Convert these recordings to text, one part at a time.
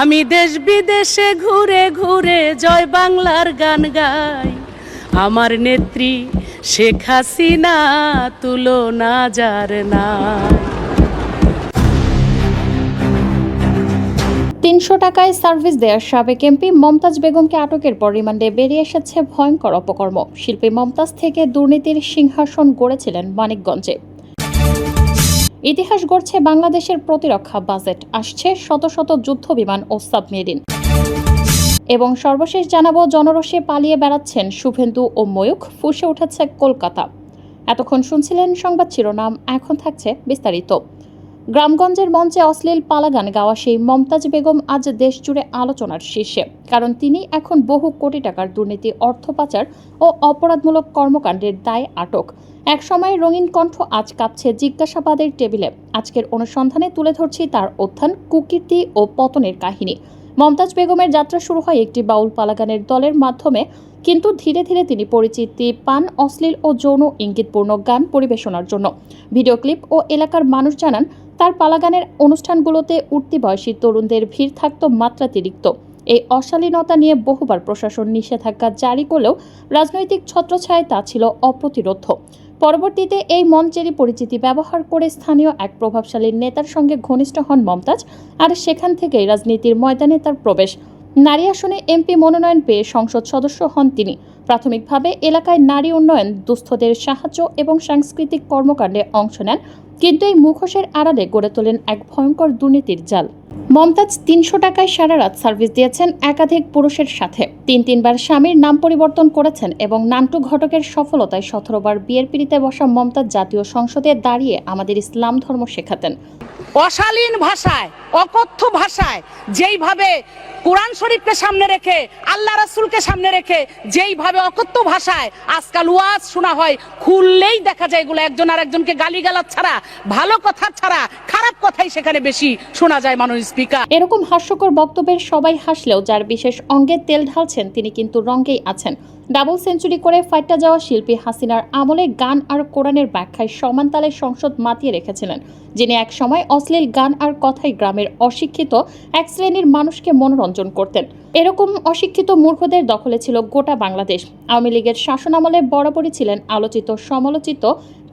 আমি দেশ বিদেশে ঘুরে ঘুরে জয় বাংলার গান গাই। আমার নেত্রী শেখ হাসিনা তুলনা যার নাই। তিনশো টাকায় সার্ভিস দেওয়ার সাবেক এমপি মমতাজ বেগমকে আটকের পর রিমান্ডে বেরিয়ে এসেছে ভয়ঙ্কর অপকর্ম। শিল্পী মমতাজ থেকে দুর্নীতির সিংহাসন গড়েছিলেন মানিকগঞ্জে। ইতিহাস গড়ছে বাংলাদেশের প্রতিরক্ষা বাজেট, আসছে শত শত যুদ্ধ বিমান ও সাবমেরিন। এবং সর্বশেষ জানাব জনরসে পালিয়ে বেড়াচ্ছেন শুভেন্দু ও ময়ূখ, ফুসে উঠেছে কলকাতা। এতক্ষণ শুনছিলেন সংবাদ শিরোনাম, এখন থাকছে বিস্তারিত। গ্রামগঞ্জের মঞ্চে অশ্লীল পালাগান গাওয়া সেই মমতাজ বেগম আজ দেশ জুড়ে আলোচনার শীর্ষে। কারণ তিনি এখন বহু কোটি টাকার দুর্নীতি, অর্থ পাচার ও অপরাধমূলক কর্মকাণ্ডের দায় আটক। একসময় রঙিন কণ্ঠ আজ কাঁপছে জিজ্ঞাসাবাদের টেবিলে। আজকের অনুসন্ধানে তুলে ধরছি তার অধ্যান কুকীর্তি ও পতনের কাহিনী। মমতাজ বেগমের যাত্রা শুরু হয় একটি বাউল পালাগানের দলের মাধ্যমে, কিন্তু ধীরে ধীরে তিনি পরিচিতি পান অশ্লীল ও যৌন ইঙ্গিতপূর্ণ গান পরিবেশনার জন্য। ভিডিও ক্লিপ ও এলাকার মানুষ জানান তার পালাগানের অনুষ্ঠানগুলোতে উঠতি বয়সী তরুণদের ভিড় থাকত মাত্রাতিরিক্ত। এই অশালীনতা নিয়ে বহুবার প্রশাসন নিষেধাজ্ঞা জারি করলেও রাজনৈতিক ছত্রছায় তা ছিল অপ্রতিরোধ্য। পরবর্তীতে এই মঞ্চেরই পরিচিতি ব্যবহার করে স্থানীয় এক প্রভাবশালী নেতার সঙ্গে ঘনিষ্ঠ হন মমতাজ আর সেখান থেকেই রাজনীতির ময়দানে তার প্রবেশ। নারী আসনে এমপি মনোনয়ন পেয়ে সংসদ সদস্য হন তিনি। প্রাথমিকভাবে এলাকায় নারী উন্নয়ন, দুস্থদের সাহায্য এবং সাংস্কৃতিক কর্মকাণ্ডে অংশ নেন, কিন্তু এই মুখোশের আড়ালে গড়ে তোলেন এক ভয়ঙ্কর দুর্নীতির জাল। মমতাজ তিনশো টাকায় সারা রাত সার্ভিস দিয়েছেন একাধিক পুরুষের সাথে। তিন তিনবার স্বামীর নাম পরিবর্তন করেছেন এবং নান্টু ঘটকের সফলতায় সতেরোবার বিয়ের পিড়িতে বসা মমতাজ জাতীয় সংসদে দাঁড়িয়ে আমাদের ইসলাম ধর্ম শেখাতেন। অশালীন ভাষায়, অকথ্য ভাষায়, যেইভাবে কোরআন শরীফকে সামনে রেখে, আল্লাহ রাসূলকে সামনে রেখে যেইভাবে অকথ্য ভাষায় আজকাল ওয়াজ শোনা হয়, খুললেই দেখা যায় এগুলো একজন আর একজনকে গালিগালাজ ছাড়া, ভালো কথা ছাড়া, খারাপ কথাই সেখানে বেশি শোনা যায় মানুষ স্পিকার। এরকম হাস্যকর বক্তব্যের সবাই হাসলেও যার বিশেষ অঙ্গে তেল ঢালছেন, তিনি কিন্তু রঙ্গেই আছেন। ডাবল সেঞ্চুরি করে ফাইটটা যাওয়া শিল্পী হাসিনার আমলে গান আর কোরআনের ব্যাখ্যায় সমান তালে সংসদ মাতিয়ে রেখেছিলেন, যিনি এক সময় অশ্লীল গান আর কথাই গ্রামের অশিক্ষিত এক শ্রেণির মানুষকে মনোরঞ্জন করতেন। এরকম অশিক্ষিত মূর্খদের দখলে ছিল গোটা বাংলাদেশ। আওয়ামী লীগের শাসনামলে বরাবরই ছিলেন আলোচিত, সমালোচিত,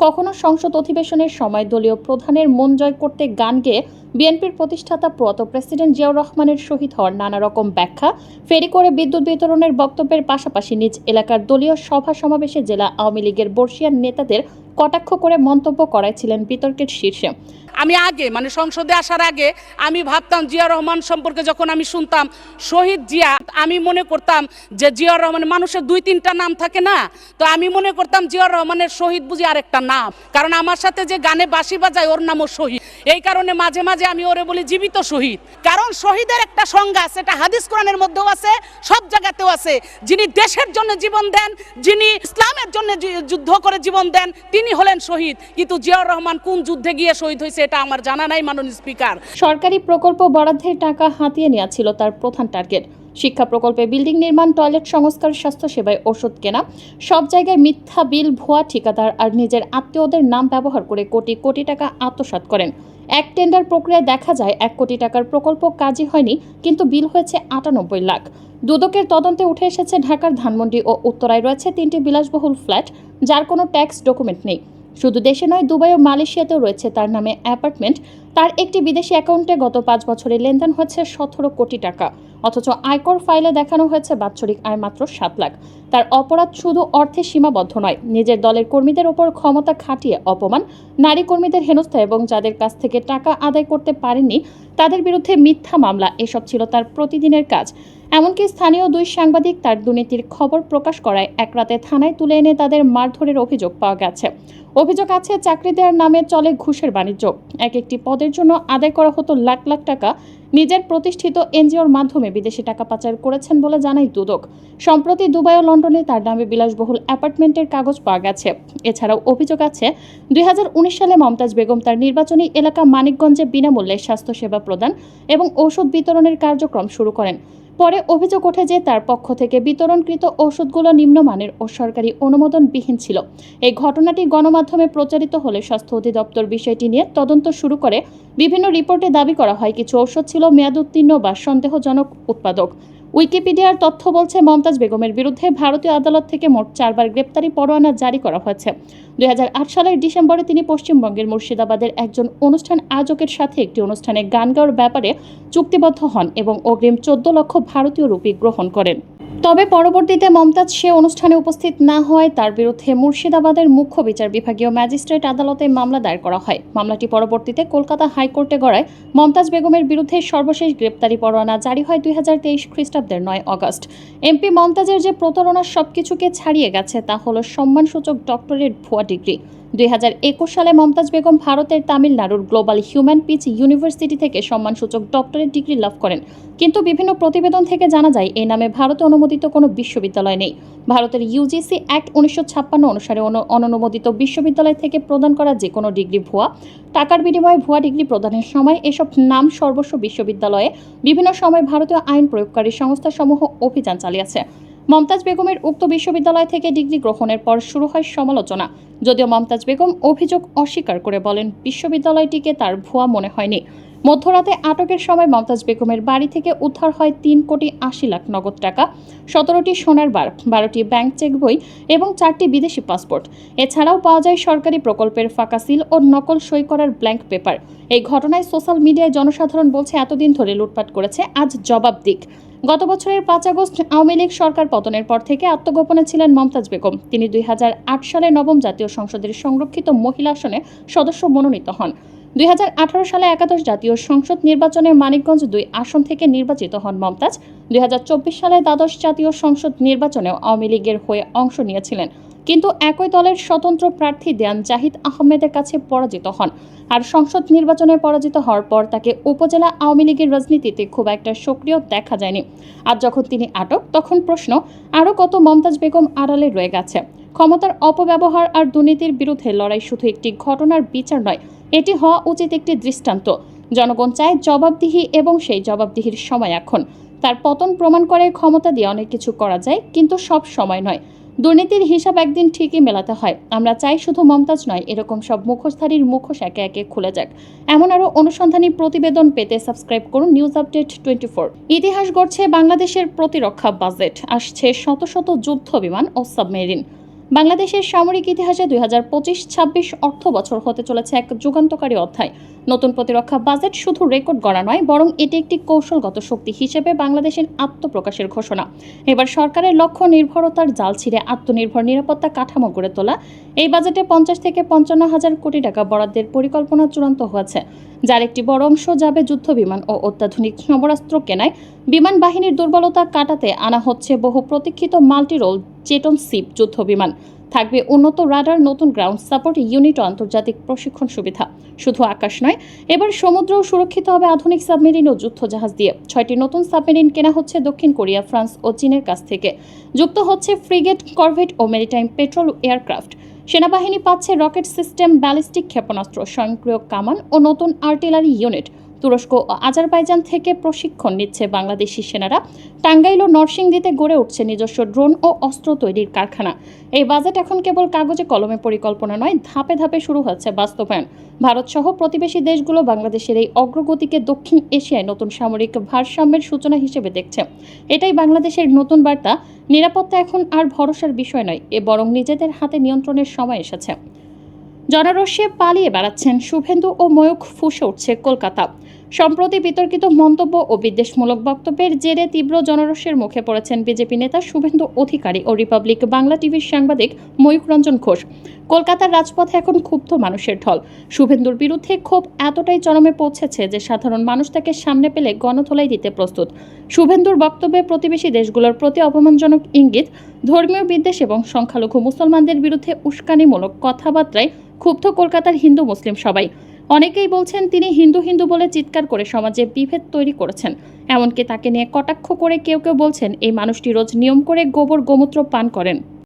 কখনো সংসদ অধিবেশনের সময় দলীয় প্রধানের মন জয় করতে গান গেয়ে বিএনপির প্রতিষ্ঠাতা প্রত প্রেসিডেন্ট জিয়াউর রহমানের শহীদ হওয়ার নানা রকম ব্যাখ্যা, ফেরি করে বিদ্যুৎ বিতরণের বক্তব্যের পাশাপাশি নিজ এলাকার দলীয় সভা সমাবেশে জেলা আওয়ামী লীগের বর্ষিয়ান নেতাদের কটাক্ষ করে মন্তব্য করাইছিলেন বিতর্কের শীর্ষে। আমি আগে মানে সংসদে আসার আগে আমি ভাবতাম জিয়া রহমান সম্পর্কে যখন আমি শুনতাম শহীদ জিয়া, আমি মনে করতাম যে জিয়াউর রহমান মানুষের দুই তিনটা নাম থাকে না? তো আমি মনে করতাম জিয়াউর রহমানের শহীদ বুঝি আরেকটা নাম। কারণ আমার সাথে যে গানে বাসি বাজায় ওর নামও শহীদ। এই কারণে মাঝে মাঝে আমি ওরে বলি জীবিত শহীদ। কারণ শহীদের একটা সংজ্ঞা আছে, এটা হাদিস কোরআনের মধ্যেও আছে, সব জায়গাতেও আছে। যিনি দেশের জন্য জীবন দেন, যিনি ইসলামের জন্য যুদ্ধ করে জীবন দেন, তিনি হলেন শহীদ। কিন্তু জিয়াউর রহমান কোন যুদ্ধে গিয়ে শহীদ হয়েছে, এটা আমার জানা নাই, মাননীয় স্পিকার। সরকারি প্রকল্প বরাদ্দের টাকা হাতিয়ে নেওয়া ছিল তার প্রধান টার্গেট। শিক্ষা প্রকল্পে বিল্ডিং নির্মাণ, টয়লেট সংস্কার, স্বাস্থ্যসেবায় ওষুধ কেনা, সব জায়গায় মিথ্যা বিল, ভুয়া ঠিকাদার আর নিজের আত্মীয়দের নাম ব্যবহার করে কোটি কোটি টাকা আত্মসাৎ করেন। এক টেন্ডার প্রক্রিয়ায় দেখা যায় এক কোটি টাকার প্রকল্প কাজই হয়নি, কিন্তু বিল হয়েছে আটানব্বই লাখ। দুদকের তদন্তে উঠে এসেছে ঢাকার ধানমন্ডি ও উত্তরায় রয়েছে তিনটি বিলাসবহুল ফ্ল্যাট, যার কোনো ট্যাক্স ডকুমেন্ট নেই। শুধু দেশে নয়, দুবাই ও মালয়েশিয়াতেও রয়েছে তার নামে অ্যাপার্টমেন্ট। তার একটি বিদেশি অ্যাকাউন্টে গত পাঁচ বছরে লেনদেন হয়েছে সতেরো কোটি টাকা। অথচ আয়কর ফাইলে দেখানো হয়েছে বাৎসরিক আয় মাত্র সাত লাখ। তার অপরাধ শুধু অর্থে সীমাবদ্ধ নয়, নিজের দলের কর্মীদের ওপর ক্ষমতা খাটিয়ে অপমান। নারী কর্মীদের হেনস্থা এবং যাদের কাছ থেকে টাকা আদায় করতে পারেননি, তাদের বিরুদ্ধে মিথ্যা মামলা, এসব ছিল তার প্রতিদিনের কাজ। এমনকি স্থানীয় দুই সাংবাদিক তার দুর্নীতির খবর প্রকাশ করায় এক রাতে থানায় তুলে এনে তাদের মারধরের অভিযোগ পাওয়া গেছে। অভিযোগ আছে, চাকরি দেওয়ার নামে চলে ঘুষের বাণিজ্য। এক একটি পদের জন্য আদায় করা হতো লাখ লাখ টাকা। নিজের প্রতিষ্ঠিত এনজিওর মাধ্যমে বিদেশি টাকা পাচার করেছেন বলে জানায় দুদক। সম্প্রতি দুবাই ও লন্ডনে তার নামে বিলাসবহুল অ্যাপার্টমেন্টের কাগজ পাওয়া গেছে। এছাড়াও অভিযোগ আছে, দুই হাজার উনিশ সালে মমতাজ বেগম তার নির্বাচনী এলাকা মানিকগঞ্জে বিনামূল্যে স্বাস্থ্যসেবা প্রদান এবং ঔষধ বিতরণের কার্যক্রম শুরু করেন। পরে অভিযোগ ওঠে যে তার পক্ষ থেকে বিতরণকৃত ওষুধগুলো নিম্নমানের ও সরকারি অনুমোদনবিহীন ছিল। এই ঘটনাটি গণমাধ্যমে প্রচারিত হলে স্বাস্থ্য অধিদপ্তর বিষয়টি নিয়ে তদন্ত শুরু করে। বিভিন্ন রিপোর্টে দাবি করা হয়, কিছু ঔষধ ছিল মেয়াদ উত্তীর্ণ বা সন্দেহজনক উৎপাদক। উইকিপিডিয়ার তথ্য বলছে, মমতাজ বেগমের বিরুদ্ধে ভারতীয় আদালত থেকে মোট চারবার গ্রেপ্তারি পরোয়ানা জারি করা হয়েছে। দুই হাজার আট সালের ডিসেম্বরে তিনি পশ্চিমবঙ্গের মুর্শিদাবাদের একজন অনুষ্ঠান আয়োজকের সাথে একটি অনুষ্ঠানে গান গাওয়ার ব্যাপারে চুক্তিবদ্ধ হন এবং অগ্রিম চোদ্দ লক্ষ ভারতীয় রুপি গ্রহণ করেন। তবে পরবর্তীতে মমতাজ সে অনুষ্ঠানে উপস্থিত না হওয়ায় তার বিরুদ্ধে মুর্শিদাবাদের মুখ্য বিচার বিভাগীয় ম্যাজিস্ট্রেট আদালতে মামলা দায়ের করা হয়। মামলাটি পরবর্তীতে কলকাতা হাইকোর্টে গড়ায়। মমতাজ বেগমের বিরুদ্ধে সর্বশেষ গ্রেপ্তারি পরোয়ানা জারি হয় দুই হাজার তেইশ খ্রিস্টাব্দের নয় অগস্ট। এমপি মমতাজের যে প্রতারণার সবকিছুকে ছাড়িয়ে গেছে, তা হলো সম্মানসূচক ডক্টরেট ভুয়া ডিগ্রি। দু হাজার একুশ সালে মমতাজ বেগম ভারতের তামিলনাড়ুর গ্লোবাল হিউম্যান পিচ ইউনিভার্সিটি থেকে সম্মানসূচক ডক্টরেট ডিগ্রি লাভ করেন। কিন্তু বিভিন্ন প্রতিবেদন থেকে জানা যায় এই নামে ভারতে অনুমোদিত কোনো বিশ্ববিদ্যালয় নেই। ভারতের ইউজিসি অ্যাক্ট উনিশশো ছাপ্পান্ন অনুসারে অন- অননুমোদিত বিশ্ববিদ্যালয় থেকে প্রদান করা যে কোনো ডিগ্রি ভুয়া, টাকার বিনিময়ে ভুয়া ডিগ্রি প্রদানের সময় এসব নাম সর্বস্ব বিশ্ববিদ্যালয়ে বিভিন্ন সময় ভারতীয় আইন প্রয়োগকারী সংস্থাসমূহ অভিযান চালিয়েছে। মমতাজ বেগমের উক্ত বিশ্ববিদ্যালয় থেকে ডিগ্রি গ্রহণের পর শুরু হয় সমালোচনা। যদিও মমতাজ বেগম অভিযোগ অস্বীকার করে বলেন, বিশ্ববিদ্যালয়টিকে তার ভুয়া মনে হয়নি। মধ্যরাতে আটকের সময় মমতাজ বেগমের বাড়ি থেকে উদ্ধার হয় তিন কোটি আশি লাখ নগদ টাকা, সতেরোটি সোনার বার বারোটি ব্যাংক চেক বই এবং চারটি বিদেশি পাসপোর্ট এছাড়াও পাওয়া যায় সরকারি প্রকল্পের ফাঁকা সিল ও নকল সই করার ব্ল্যাঙ্ক পেপার এই ঘটনায় সোশ্যাল মিডিয়ায় জনসাধারণ বলছে, এতদিন ধরে লুটপাট করেছে, আজ জবাব দিক। গত বছরের পাঁচ আগস্ট আওয়ামী লীগ সরকার পতনের পর থেকে আত্মগোপনে ছিলেন মমতাজ বেগম। তিনি দুই হাজার আট সালে নবম জাতীয় সংসদের সংরক্ষিত মহিলা আসনে সদস্য মনোনীত হন। দুই হাজার আঠারো সালে একাদশ জাতীয় সংসদ নির্বাচনে মানিকগঞ্জ দুই আসন থেকে নির্বাচিত হন মমতাজ। দুই হাজার চব্বিশ সালে দ্বাদশ জাতীয় সংসদ নির্বাচনেও আওয়ামী লীগের হয়ে অংশ নিয়েছিলেন। কিন্তু একই দলের স্বতন্ত্র প্রার্থী দেয়ান জাহিদ আহমেদের কাছে পরাজিত হন। আর সংসদ নির্বাচনে পরাজিত হওয়ার পর তাকে উপজেলা আওয়ামী লীগের রাজনীতিতে খুব একটা সক্রিয় দেখা যায়নি। আর যখন তিনি আটক, তখন প্রশ্ন, আরও কত মমতাজ বেগম আড়ালে রয়ে গেছে? ক্ষমতার অপব্যবহার আর দুর্নীতির বিরুদ্ধে লড়াই শুধু একটি ঘটনার বিচার নয় এটি হওয়া উচিত একটি দৃষ্টান্ত। জনগণ চায় জবাবদিহি এবং সেই জবাবদিহির সময় এখন। তার পতন প্রমাণ করে ক্ষমতা দিয়ে অনেক কিছু করা যায়, কিন্তু সব সময় নয়। দুর্নীতির হিসাব একদিন ঠিকই মেলাতে হয়। আমরা চাই শুধু মমতাজ নয়, এরকম সব মুখোশধারীর মুখোশ একে একে খুলে যাক। এমন আরও অনুসন্ধানী প্রতিবেদন পেতে সাবস্ক্রাইব করুন নিউজ আপডেট টোয়েন্টি ফোর। ইতিহাস গড়ছে বাংলাদেশের প্রতিরক্ষা বাজেট। আসছে শত শত যুদ্ধ বিমান ও সাবমেরিন। বাংলাদেশের সামরিক ইতিহাসে দুই হাজার পঁচিশ, ছাব্বিশ অর্থ বছর হতে চলেছে এক যুগান্তকারী অধ্যায়। নতুন প্রতিরক্ষা বাজেট শুধু রেকর্ড গড়া নয়, বরং এটি একটি কৌশলগত শক্তি হিসেবে বাংলাদেশের আত্মপ্রকাশের ঘোষণা। এবার সরকারের লক্ষ্য নির্ভরতার জাল ছিঁড়ে আত্মনির্ভর নিরাপত্তা কাঠামো গড়ে তোলা। এই বাজেটে পঞ্চাশ থেকে পঞ্চান্ন হাজার কোটি টাকা বরাদ্দের পরিকল্পনা চূড়ান্ত হয়েছে, যার একটি বড় অংশ যাবে যুদ্ধ বিমান ও অত্যাধুনিক সমরাস্ত্র কেনায়। বিমান বাহিনীর দুর্বলতা কাটাতে আনা হচ্ছে বহু প্রতীক্ষিত মাল্টিরোল চেটন সিপ যুদ্ধ বিমান। থাকবে উন্নত রাডার, নতুন গ্রাউন্ড সাপোর্ট, ইউনিট আন্তর্জাতিক প্রশিক্ষণ সুবিধা। শুধু আকাশ নয়, এবার সমুদ্রও সুরক্ষিত হবে আধুনিক সাবমেরিন ও যুদ্ধ জাহাজ দিয়ে। ছয়টি নতুন সাবমেরিন কেনা হচ্ছে দক্ষিণ কোরিয়া, ফ্রান্স ও চীনের কাছ থেকে। যুক্ত হচ্ছে ফ্রিগেট, করভেট ও মেরিটাইম পেট্রোল এয়ারক্রাফট। সেনাবাহিনী পাচ্ছে রকেট সিস্টেম, ব্যালিস্টিক ক্ষেপণাস্ত্র, স্বয়ংক্রিয় কামান ও নতুন আর্টিলারি ইউনিট। তুরস্ক ও আজারবাইজান থেকে প্রশিক্ষণ নিচ্ছে বাংলাদেশি সেনারা। টাঙ্গাইল ও নরসিংদীতে গড়ে উঠছে নিজস্ব ড্রোন ও অস্ত্র তৈরির কারখানা। এই বাজেট এখন কেবল কাগজে কলমে পরিকল্পনা নয়, ধাপে ধাপে শুরু হচ্ছে বাস্তবায়ন। ভারত সহ প্রতিবেশী দেশগুলো বাংলাদেশের এই অগ্রগতিকে দক্ষিণ এশিয়ায় নতুন সামরিক ভারসাম্যের সূচনা হিসেবে দেখছে। এটাই বাংলাদেশের নতুন বার্তা। নিরাপত্তা এখন আর ভরসার বিষয় নয়, এ বরং নিজেদের হাতে নিয়ন্ত্রণের সময় এসেছে। জনরস্যে পালিয়ে বেড়াচ্ছেন শুভেন্দু ও ময়ূখ ফুসে উঠছে কলকাতা। সম্প্রতি বিতর্কিত মন্তব্য ও বিদ্বেষমূলক বক্তব্যের জেরে তীব্র জনরস্যের মুখে পড়েছেন বিজেপি নেতা শুভেন্দু অধিকারী ও রিপাবলিক বাংলা টিভির সাংবাদিক ময়ূখ রঞ্জন ঘোষ। কলকাতার রাজপথে এখন ক্ষুব্ধ মানুষের ঢল। শুভেন্দুর বিরুদ্ধে ক্ষোভ এতটাই চরমে পৌঁছেছে যে সাধারণ মানুষ তাকে সামনে পেলে গণধোলাই দিতে প্রস্তুত। শুভেন্দুর বক্তব্যে প্রতিবেশী দেশগুলোর প্রতি অপমানজনক ইঙ্গিত, ধর্মীয় বিদ্বেষ এবং সংখ্যালঘু মুসলমানদের বিরুদ্ধে উস্কানিমূলক কথাবার্তায় ক্ষুব্ধ কলকাতার হিন্দু মুসলিম সবাই। অনেকেই বলছেন তিনি হিন্দু হিন্দু বলে চিৎকার করে সমাজে বিভেদ তৈরি করেছেন। এমনকি তাকে নিয়ে কটাক্ষ করে কেউ কেউ বলছেন, এই মানুষটি রোজ নিয়ম করে গোবর গোমূত্র পান করেন।